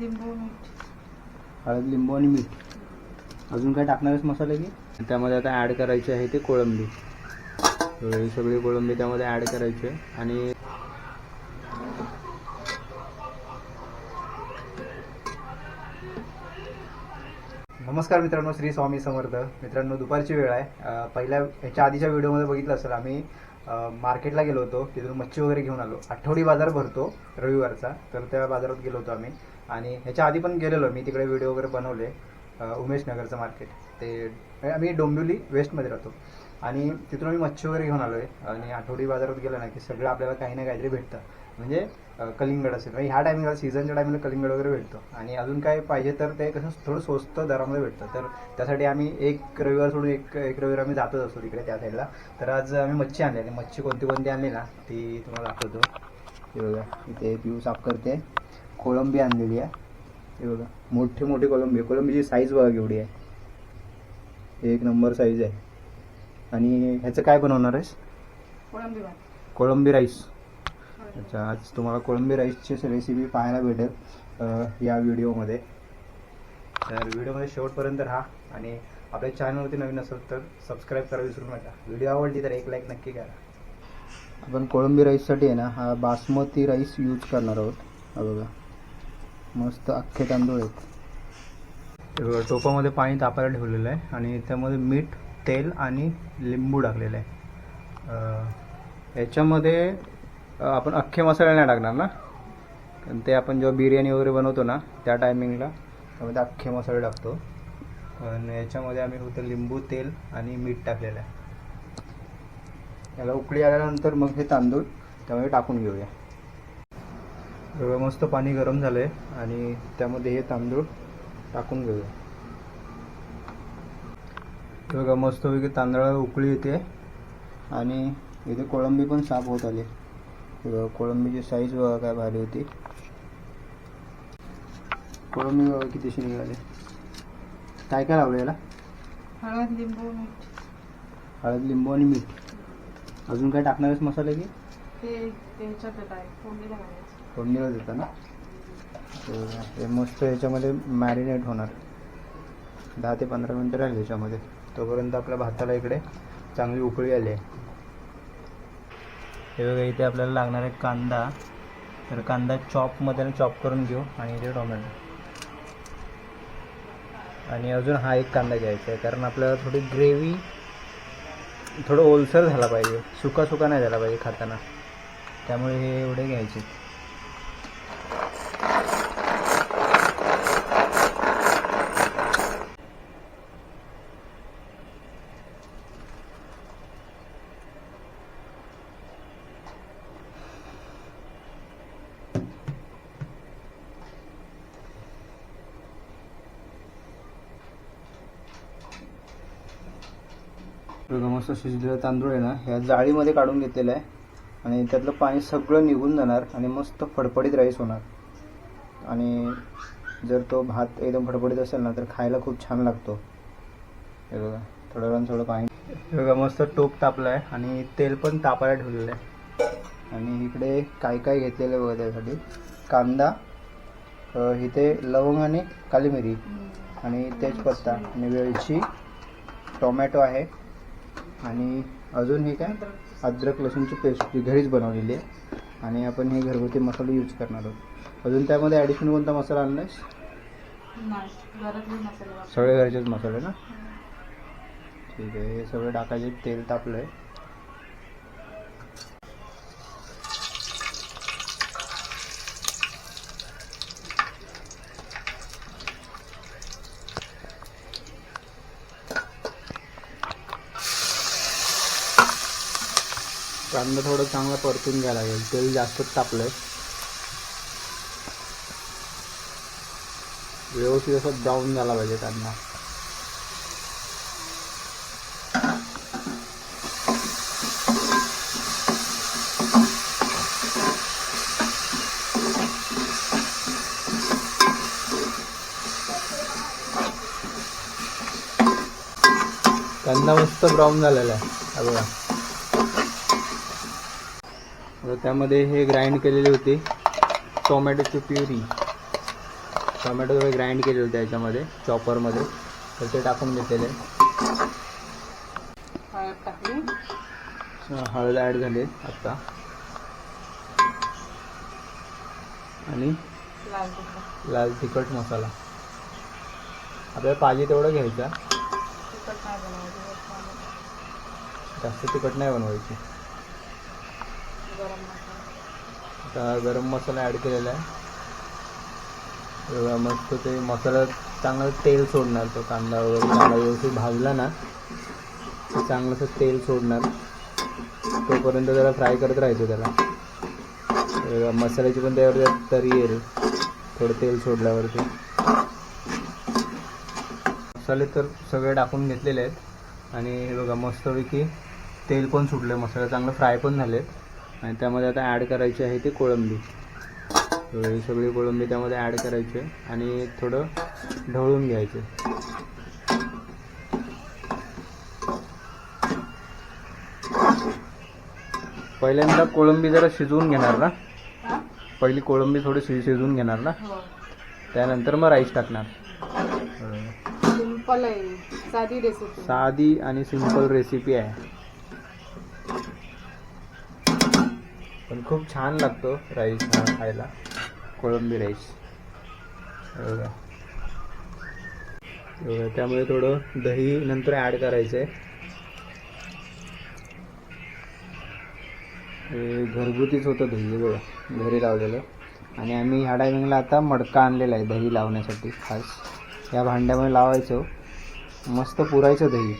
लिंबू मीठ हळद लिंबू आणि मीठ. अजून काय टाकणारच मसाले की? त्यामध्ये आता ॲड करायचे आहे ते कोळंबी. तर ही सगळी कोळंबी त्यामध्ये ॲड करायची आहे. आणि नमस्कार मित्रांनो श्री स्वामी समर्थ. मित्रांनो दुपारची वेळ आहे. पहिल्या ह्याच्या आधीच्या व्हिडिओमध्ये बघितलं असेल आम्ही मार्केटला गेलो होतो. तिथून मच्छी वगैरे घेऊन आलो. आठवडी बाजार भरतो रविवारचा. तर त्या बाजारात गेलो होतो आम्ही. आणि ह्याच्या आधी पण गेलेलो मी तिकडे व्हिडिओ वगैरे बनवले उमेश नगरचं मार्केट ते आम्ही डोंबिवली वेस्टमध्ये राहतो. आणि तिथून आम्ही मच्छी वगैरे घेऊन आलो आहे आणि आठवडी बाजारात गेलं ना की सगळं आपल्याला काही ना काहीतरी भेटतं. म्हणजे कलिंगड असेल. म्हणजे ह्या टायमिंगला सीझनच्या टायमिंगला कलिंगड वगैरे भेटतो. आणि अजून काय पाहिजे तर ते कसं थोडं स्वस्त दरामध्ये भेटतं. तर त्यासाठी आम्ही एक रविवार सोडून एक एक रविवार आम्ही जातच असतो तिकडे त्या साईडला तर आज आम्ही मच्छी आणली. आणि मच्छी कोणती कोणती आणली ना ती तुम्हाला दाखवतो. ते बघा इथे पिऊ साफ करते. कोळंबी आणलेली आहे. हे बघा मोठी मोठी कोळंबी आहे. कोळंबीची साईज बघा केवढी आहे. एक नंबर साईज आहे. आणि ह्याचं काय बनवणार आहेस? कोळंबी कोळंबी राईस अच्छा आज तुम्हाला कोळंबी राईसची रेसिपी पाहायला भेटेल या व्हिडिओमध्ये तर व्हिडिओमध्ये शेवटपर्यंत राहा आणि आपल्या चॅनलवरती नवीन असेल तर सबस्क्राईब करा विसरू नका. व्हिडिओ आवडली तर एक लाईक नक्की करा. आपण कोळंबी राईससाठी आहे ना हा बासमती राईस यूज करणार आहोत. हा बघा. मस्त अख्खे तांदूळ आहेत. टोपामध्ये पाणी तापायला ठेवलेलं आहे आणि त्यामध्ये मीठ तेल आणि लिंबू टाकलेलं आहे. याच्यामध्ये आपण अख्खे मसाले नाही टाकणार ना? कारण ते आपण जेव्हा बिर्याणी वगैरे बनवतो ना त्या टायमिंगला त्यामध्ये अख्खे मसाले टाकतो. आणि याच्यामध्ये आम्ही फक्त लिंबू तेल आणि मीठ टाकलेलं आहे. याला उकळी आल्यानंतर मग हे तांदूळ त्यामध्ये टाकून घेऊया. एवढं मस्त पाणी गरम झालं आहे आणि त्यामध्ये हे तांदूळ टाकून घेऊया. बघा मस्तपैकी तांदळाला उकळी येते. आणि इथे कोळंबी पण साफ होत आली. बघा कोळंबीची साईज बघा काय भारी होती. कोळंबी बघा कितीशी निघाली. काय काय लावलं याला? हळद लिंबू मीठ. हळद लिंबू आणि मीठ. अजून काय टाकणारच मसाले की? ते त्याच्यात आहे घालायचं. फोडणीला देता ना तर हे मस्त याच्यामध्ये मॅरिनेट होणार. दहा ते पंधरा मिनटं राहील याच्यामध्ये. तोपर्यंत आपल्या भाताला इकडे चांगली उकळी आली आहे. हे बघा इथे आपल्याला लागणार आहे कांदा. तर कांदा चॉपमध्ये चॉप करून घेऊ आणि इथे टोमॅटो. आणि अजून हा एक कांदा घ्यायचा आहे कारण आपल्याला थोडी ग्रेव्ही थोडं ओलसर झाला पाहिजे. सुका सुका नाही झाला पाहिजे खाताना. त्यामुळे हे एवढे घ्यायचे बघा मस्त शिजलेला तांदूळ आहे ना ह्या जाळीमध्ये काढून घेतलेला आहे. आणि त्यातलं पाणी सगळं निघून जाणार आणि मस्त फडफडीत राईस होणार. आणि जर तो भात एकदम फडफडीत असेल ना तर खायला खूप छान लागतो. हे बघा थोडं रन थोडं पाणी. हे बघा मस्त टोप तापलं आहे आणि तेल पण तापायला ठेवलेलं आहे. आणि इकडे काय काय घेतलेलं आहे बघा त्यासाठी. कांदा इथे लवंग आणि काली मिरी आणि तेजपत्ता आणि वेलची. टोमॅटो आहे. आणि अजून हे काय? अद्रक लसूणची पेस्ट जी घरीच बनवलेली आहे. आणि आपण हे घरगुती मसाले यूज करणार आहोत. अजून त्यामध्ये ॲडिशनल कोणता मसाला वापर सगळे घरचेच मसाले ना? ठीक आहे हे सगळं टाकायचे तेल तापलं आहे कांदा थोडं चांगला परतून घ्यायला लागेल. तेल जास्तच तापलंय. व्यवस्थित असं ब्राऊन झाला पाहिजे कांदा. कांदा मस्त ब्राऊन झालेला आहे. बघा. आता त्यामध्ये हे ग्राइंड केलेली होती. टोमॅटोची प्युरी. टोमॅटो ग्राइंड केले होते याच्यामध्ये चॉपरमध्ये तर ते टाकून घेतलेले. हळद ॲड झाली आत्ता. आणि लाल तिखट. मसाला. आपल्याला पाहिजे तेवढं घ्यायचा. जास्त तिखट नाही बनवायची. गरम मसाला. आता गरम मसाला ॲड केलेला आहे. एवढा मस्त ते मसाला चांगलं तेल सोडणार तो कांदा वगैरे. कांदा व्यवस्थित भाजला ना की चांगलंसं तेल सोडणार. तोपर्यंत जरा फ्राय करत राहायचं त्याला. एवढा मसाल्याची पण त्यावर तरी येईल. थोडं तेल सोडल्यावरती. मसाले तर सगळे टाकून घेतलेले आहेत. आणि हे बघा मस्तपैकी तेल पण सुटले मसाला चांगलं फ्राय पण झालेत. आणि त्यामध्ये आता ॲड करायची आहे ती कोळंबी. तर ही सगळी कोळंबी त्यामध्ये ॲड करायची आणि थोडं ढवळून घ्यायचे पहिल्यांदा कोळंबी जरा शिजवून घेणार ना? पहिली कोळंबी थोडी शि शिजवून घेणार ना? हो. त्यानंतर मग राईस टाकणार. सिंपल आहे. साधी रेसिपी साधी आणि सिंपल रेसिपी आहे. पण खूप छान लागतो राईस हा खायला. कोळंबी राईस. एवढं. एवढं. त्यामुळे थोडं दही नंतर ॲड करायचं आहे घरगुतीच होतं दही बघा. घरी लावलेलं. आणि आम्ही ह्या टायमिंगला आता मडका आणलेला आहे दही लावण्यासाठी खास. या भांड्यामध्ये लावायचं. मस्त पुरायचं दही.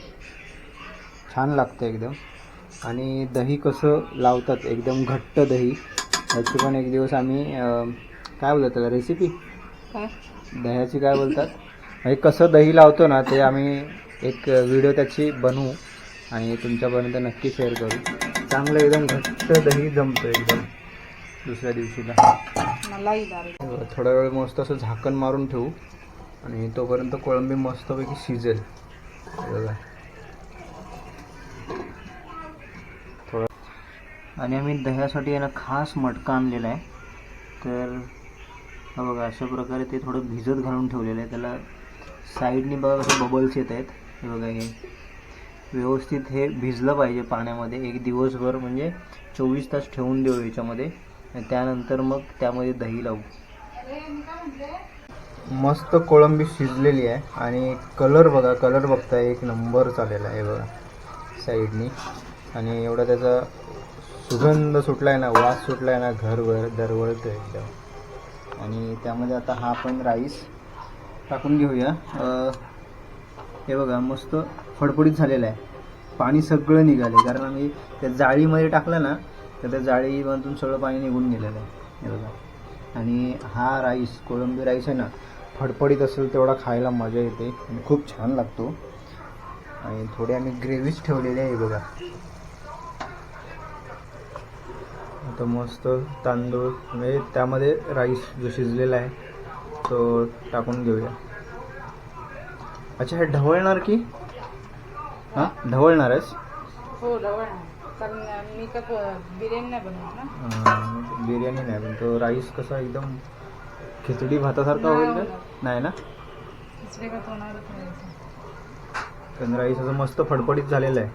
छान लागतं एकदम. आणि दही कसं लावतात? एकदम घट्ट दही. याची पण एक दिवस आम्ही काय बोलतात त्याला? रेसिपी काय? दह्याची काय बोलतात? म्हणजे कसं दही लावतो ना ते आम्ही एक व्हिडिओ त्याची बनवू आणि तुमच्यापर्यंत नक्की शेअर करू. चांगलं एकदम घट्ट दही जमतं एकदम. दुसऱ्या दिवशीला. थोडा वेळ मस्त असं झाकण मारून ठेवू आणि तोपर्यंत कोळंबी मस्तपैकी शिजेल. बघा. आणि आम्ही दह्यासाठी आहे खास मटका आणलेला आहे. तर हा बघा अशा प्रकारे ते थोडं भिजत घालून ठेवलेलं आहे. त्याला साईडनी बघा कसं बबल्स येत आहेत. हे बघा हे व्यवस्थित हे भिजलं पाहिजे पाण्यामध्ये. एक दिवसभर म्हणजे चोवीस तास ठेवून देऊ याच्यामध्ये. आणि त्यानंतर मग त्यामध्ये दही लावू. मस्त कोळंबी शिजलेली आहे. आणि कलर बघा कलर बघता एक नंबर चालेला आहे बघा साईडनी. आणि एवढा त्याचा सुगंध सुटला आहे ना वास सुटला आहे ना घरभर दरवळतो एकदम. आणि त्यामध्ये आता हा आपण राईस टाकून घेऊया. हे बघा मस्त फडफडीत झालेलं आहे. पाणी सगळं निघाले कारण आम्ही त्या जाळीमध्ये टाकलं ना तर त्या जाळीमधून सगळं पाणी निघून गेलेलं आहे. हे बघा. आणि हा राईस कोळंबी राईस आहे ना फडफडीत असेल तेवढा खायला मजा येते. आणि खूप छान लागतो. आणि थोडी आम्ही ग्रेव्हीच ठेवलेले आहे हे बघा. आता मस्त तांदूळ म्हणजे त्यामध्ये राईस जो शिजलेला आहे तो टाकून घेऊया. अच्छा हे ढवळणार की? हां? ढवळणार आहेस हो डवळ आहे. कारण मी का ब- बिर्याणी नाही बनवत ना. बिर्याणी नाही पण तो राईस कसा एकदम खिचडी भातासारखा होईल का. नाही ना? खिचडी. कारण राईस असं मस्त फडफडीत झालेलं आहे.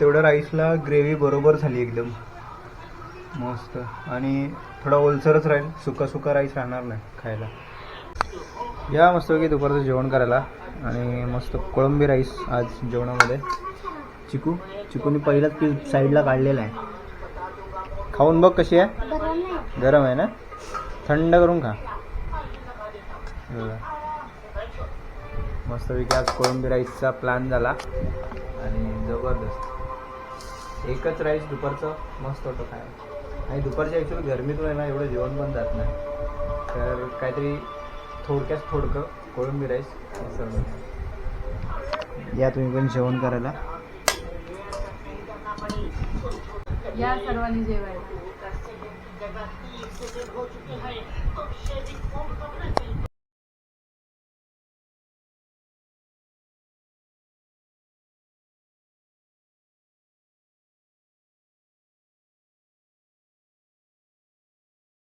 तेवढं तेवढ्या राईसला ग्रेव्ही बरोबर झाली एकदम. मस्त. आणि थोडा ओलसरच राहील. सुका सुका राईस राहणार नाही खायला. या मस्त की दुपारचं जेवण करायला. आणि मस्त कोळंबी राईस आज जेवणामध्ये. चिकू. चिकूने पहिलाच पीस साईडला काढलेला आहे. खाऊन बघ कशी आहे. गरम आहे ना? थंड करून खा. मस्त बघा. मस्तपैकी आज कोळंबी राईसचा प्लॅन झाला. आणि जबरदस्त. एकच राईस दुपारचं मस्त होतं खायला. आणि दुपारच्या ॲक्च्युली गरमीतून आहे ना एवढं जेवण पण जात नाही. तर काहीतरी थोडक्यात थोडकं कोळंबी राईस सर्व. या तुम्ही पण जेवण करायला. या सर्वांनी जेवायला.